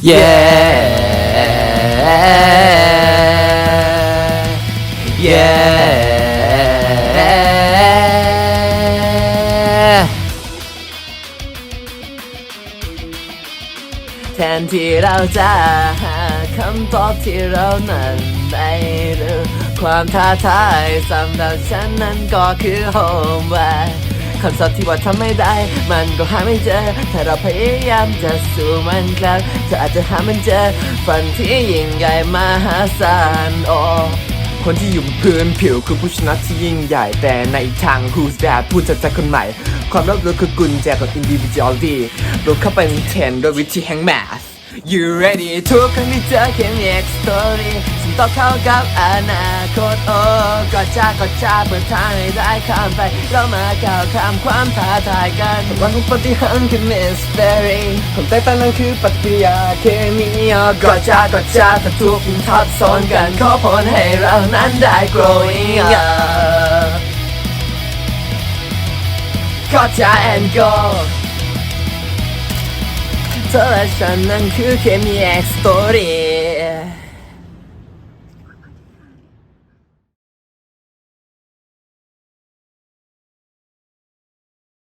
yeah yeah แทนที่เราจะหาคำตอบที่เรานั้นไม่รู้ความท้าทายสำหรับฉันนั้นก็คือโฮมเวิร์ คำตอบที่ว่าทำไม่ได้ มันก็หาไม่เจอ ถ้าเราพยายามจะสู้มันครับเธออาจจะหามันเจอ ฝันที่ยิ่งใหญ่มหาศาลโอคนที่อยู่บนพื้นผิวคือผู้ชนะที่ยิ่งใหญ่แต่ในทาง who's that ผู้จัดจาคนใหม่ ความรับรู้คือกุญแจของ individuality ลดเข้าไปในเทรนด์ด้วยวิธีแห่ง math you ready ทุกครั้งที่เจอเขียน next story สิ่ง ต่อเข้ากับอนาคตโอ้ก็จ้าก็จ้าเปิดทางให้ได้ข้ามไป เรามาก้าวข้ามความท้าทายกันวันของปฏิหารย์คือ mystery ความแตกต่างนั้นคือปฏิกิริยาเคมีก็จ้าก็จ้าถ้าทุกทับซ้อนกันขอผลให้เรานั้นได้ growing up ก็จ้า and go เธอและฉันนั้นคือเคมี X story